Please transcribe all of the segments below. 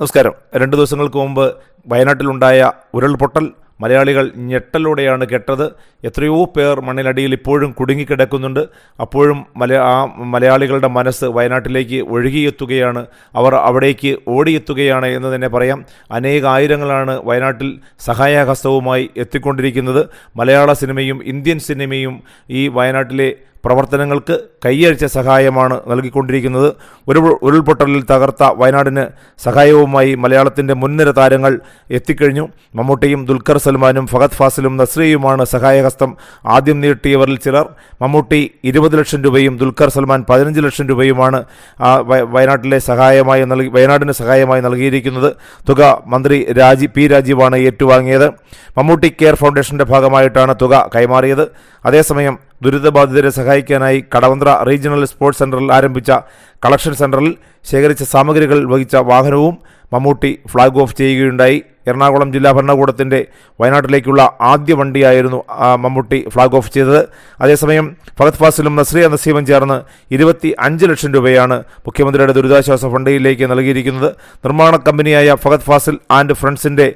നമസ്കാരം. രണ്ട് ദിവസങ്ങൾക്ക് മുമ്പ് വയനാട്ടിലുണ്ടായ ഉരുൾപൊട്ടൽ മലയാളികൾ ഞെട്ടലോടെയാണ് കേട്ടത്. എത്രയോ പേർ മണ്ണിനടിയിൽ ഇപ്പോഴും കുടുങ്ങിക്കിടക്കുന്നുണ്ട്. അപ്പോഴും മല ആ മലയാളികളുടെ മനസ്സ് വയനാട്ടിലേക്ക് ഒഴുകിയെത്തുകയാണ്. അവർ അവിടേക്ക് ഓടിയെത്തുകയാണ് എന്ന് തന്നെ പറയാം. അനേകായിരങ്ങളാണ് വയനാട്ടിൽ സഹായഹസ്തവുമായി എത്തിക്കൊണ്ടിരിക്കുന്നത്. മലയാള സിനിമയും ഇന്ത്യൻ സിനിമയും ഈ വയനാട്ടിലെ പ്രവർത്തനങ്ങൾക്ക് കൈയഴിച്ച സഹായമാണ് നൽകിക്കൊണ്ടിരിക്കുന്നത്. ഒരു ഉരുൾപൊട്ടലിൽ തകർത്ത വയനാടിന് സഹായവുമായി മലയാളത്തിന്റെ മുൻനിര താരങ്ങൾ എത്തിക്കഴിഞ്ഞു. മമ്മൂട്ടിയും ദുൽഖർ സൽമാനും ഫഹദ് ഫാസിലും നസ്രിയുമാണ് സഹായഹസ്തം ആദ്യം നീട്ടിയവരിൽ ചിലർ. മമ്മൂട്ടി ഇരുപത് ലക്ഷം രൂപയും ദുൽഖർ സൽമാൻ പതിനഞ്ച് ലക്ഷം രൂപയുമാണ് വയനാട്ടിലെ സഹായമായി നൽകി വയനാടിന് സഹായമായി നൽകിയിരിക്കുന്നത്. തുക മന്ത്രി രാജി പി രാജീവാണ് ഏറ്റുവാങ്ങിയത്. മമ്മൂട്ടി കെയർ ഫൗണ്ടേഷന്റെ ഭാഗമായിട്ടാണ് തുക കൈമാറിയത്. അതേസമയം ദുരിതബാധിതരെ സഹായിക്കാനായി കടവന്ത്ര റീജിയണൽ സ്പോർട്സ് സെന്ററിൽ ആരംഭിച്ച കളക്ഷൻ സെന്ററിൽ ശേഖരിച്ച സാമഗ്രികൾ വഹിച്ച വാഹനവും മമ്മൂട്ടി ഫ്ളാഗ് ഓഫ് ചെയ്യുകയുണ്ടായി. എറണാകുളം ജില്ലാ ഭരണകൂടത്തിന്റെ വയനാട്ടിലേക്കുള്ള ആദ്യ വണ്ടിയായിരുന്നു മമ്മൂട്ടി ഫ്ളാഗ് ഓഫ് ചെയ്തത്. അതേസമയം ഫഹദ് ഫാസിലും നസ്രിയ നസീമും ചേർന്ന് ഇരുപത്തി അഞ്ച് ലക്ഷം രൂപയാണ് മുഖ്യമന്ത്രിയുടെ ദുരിതാശ്വാസ ഫണ്ടിലേക്ക് നൽകിയിരിക്കുന്നത്. നിർമ്മാണ കമ്പനിയായ ഫഹദ് ഫാസിൽ ആൻഡ് ഫ്രണ്ട്സിന്റെ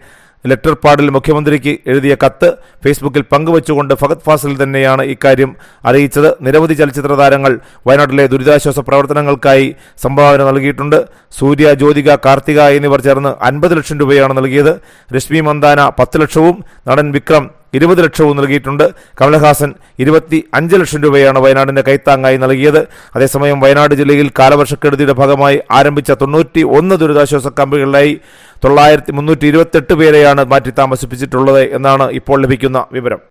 ലെറ്റർ പാഡിൽ മുഖ്യമന്ത്രിക്ക് എഴുതിയ കത്ത് ഫേസ്ബുക്കിൽ പങ്കുവച്ചുകൊണ്ട് ഫഹദ് ഫാസിൽ തന്നെയാണ് ഇക്കാര്യം അറിയിച്ചത്. നിരവധി ചലച്ചിത്ര താരങ്ങൾ വയനാട്ടിലെ ദുരിതാശ്വാസ പ്രവർത്തനങ്ങൾക്കായി സംഭാവന നൽകിയിട്ടുണ്ട്. സൂര്യ ജ്യോതിക കാർത്തിക എന്നിവർ ചേർന്ന് അൻപത് ലക്ഷം രൂപയാണ് നൽകിയത്. രശ്മി മന്ദാന പത്ത് ലക്ഷവും നടൻ വിക്രം ഇരുപത് ലക്ഷവും നൽകിയിട്ടുണ്ട്. കമലഹാസൻ ഇരുപത്തി അഞ്ച് ലക്ഷം രൂപയാണ് വയനാടിന്റെ കൈത്താങ്ങായി നൽകിയത്. അതേസമയം വയനാട് ജില്ലയിൽ കാലവർഷക്കെടുതിയുടെ ഭാഗമായി ആരംഭിച്ച തൊണ്ണൂറ്റി ഒന്ന് ദുരിതാശ്വാസ ക്യാമ്പുകളിലായി തൊള്ളായിരത്തി മുന്നൂറ്റി ഇരുപത്തെട്ട് പേരെയാണ് മാറ്റി താമസിപ്പിച്ചിട്ടുള്ളത് എന്നാണ് ഇപ്പോൾ ലഭിക്കുന്ന വിവരം.